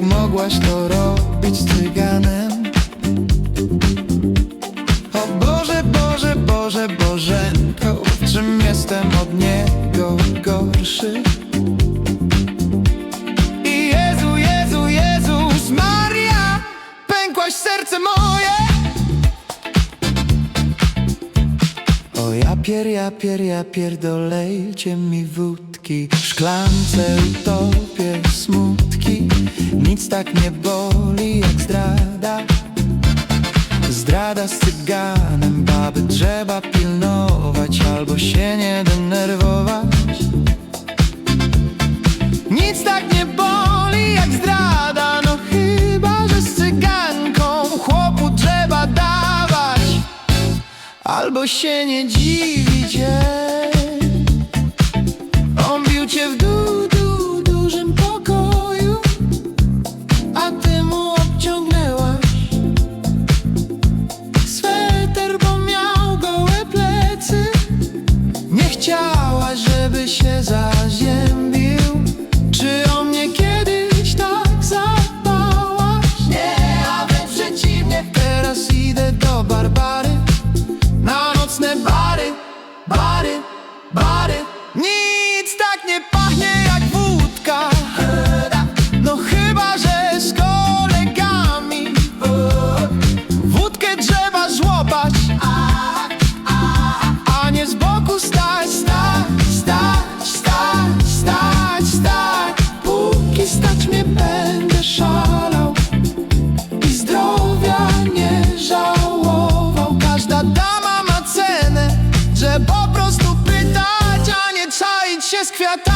mogłaś to robić z cyganem? O Boże, Boże, Boże, Bożenko W czym jestem od niego gorszy? I Jezu, Jezu, Jezus Maria Pękłaś serce moje O ja pier, ja pier, ja pierdolejcie mi wódki W szklance utopię tak nie boli jak zdrada. Zdrada z cyganem Baby trzeba pilnować Albo się nie denerwować. Nic tak nie boli jak zdrada No chyba, że z cyganką Chłopu trzeba dawać. Albo się nie dziwić. On bił cię w dół, żeby się kvitt